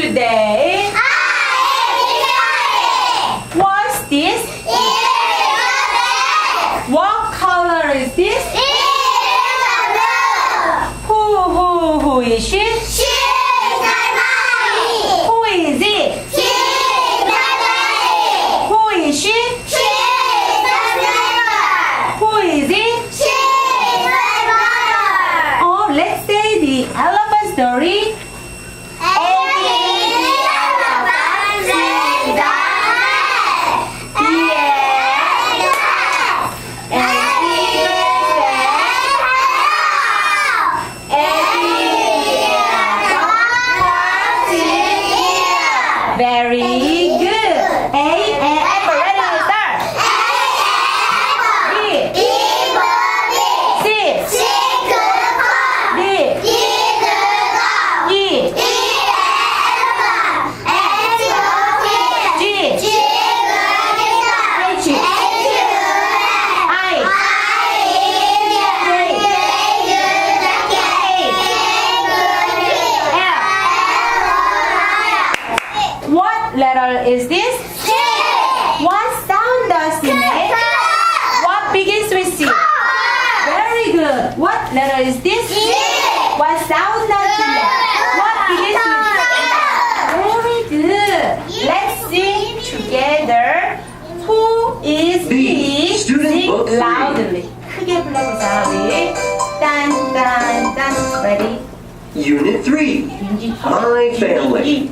today? What's this? What color is this? Who, who, who is she? Who Very letter is this? What sound does it make? What begins with C? Very good. What letter is this? What sound does it make? What begins with Very good. Let's sing together. Who is B. he? Student Sing book three. loudly. 크게 불러보자 우리. 딴딴딴. Ready? Unit 3. My family.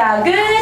A good